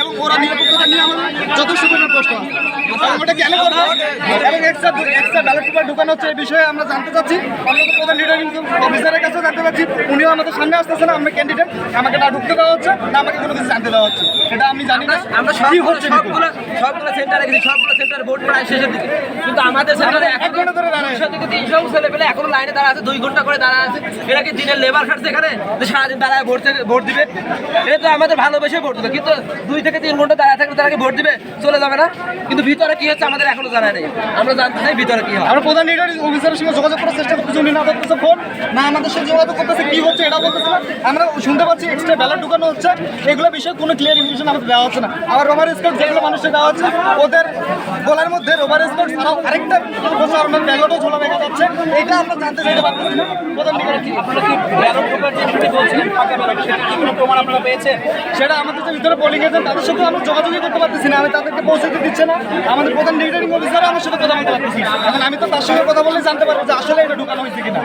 এবং ওরা নিরাপত্তা নিয়ে আমাদের যথেষ্ট ওটা এবং এক্সট্রা এক্সট্রা ব্যালট পেপার ঢুকানো হচ্ছে এই বিষয়ে আমরা জানতে চাচ্ছি। আমরা প্রধান রিটার্নিং অফিসারের কাছেও জানতে পারছি উনিও আমাদের সামনে আসতেছে না আমরা ক্যান্ডিডেট আমাকে না ঢুকতে দেওয়া হচ্ছে না আমাকে কোনো কিছু জানতে দেওয়া হচ্ছে। সেটা আমি জানি না। আমরা সবগুলো হচ্ছে সবগুলো সবগুলো সেন্টারে গেছি সবগুলো সেন্টারে ভোট প্রায় শেষের দিকে। কিন্তু আমাদের সেন্টারে এক ঘণ্টা ধরে দাঁড়ায়। দুশো থেকে তিনশো ছেলে পেলে এখনও লাইনে দাঁড়া আছে দুই ঘণ্টা করে দাঁড়া আছে। এরা কি দিনের লেবার খাটছে এখানে? যে সারাদিন দাঁড়ায় ভোট ভোট দিবে? এটা তো আমাদের ভালোবেসে ভোট দিবে। কিন্তু দুই থেকে তিন ঘণ্টা দাঁড়ায় থাকলে তারা কি ভোট দিবে? চলে যাবে না? কিন্তু ভিতরে কি হচ্ছে আমাদের এখনও জানা নেই। আমরা জানতে চাই ভিতরে কি হয়। আমরা প্রধান রিটার্নিং অফিসারের সঙ্গে যোগাযোগ করার চেষ্টা করতেছি। উনি না করতেছে ফোন না আমাদের সাথে যোগাযোগ করতেছে কি হচ্ছে এটা বলতেছে না। আমরা শুনতে পাচ্ছি এক্সট্রা ব্যালট ঢুকানো হচ্ছে। এগুলো বিষয়ে কোনো ক্লিয়ার ইনফরমেশন আমাদের দেওয়া হচ্ছে না। আবার রোভার স্কোর যেগুলো মানুষের দেওয়া হচ্ছে ওদের গোলার মধ্যে রোভার স্কোর ছাড়াও আরেকটা প্রচারণার ব্যালটও ঝোলা দেখা যাচ্ছে। এটা আমরা জানতে চাইতে পারতেছি না। প্রধান প্রমাণ আপনারা পেয়েছেন? সেটা আমাদের যে ভিতরে পোলিং এজেন্ট তাদের সাথে আমরা যোগাযোগই করতে পারতেছি না। আমি তাদেরকে পৌঁছাতে দিচ্ছে না। আমাদের প্রধান রিটার্নিং অফিসার আমার সাথে কথা বলতে পারতেছি। এখন আমি তো তার সঙ্গে কথা বললে জানতে পারব যে আসলে এটা ঢুকানো হয়েছে কিনা।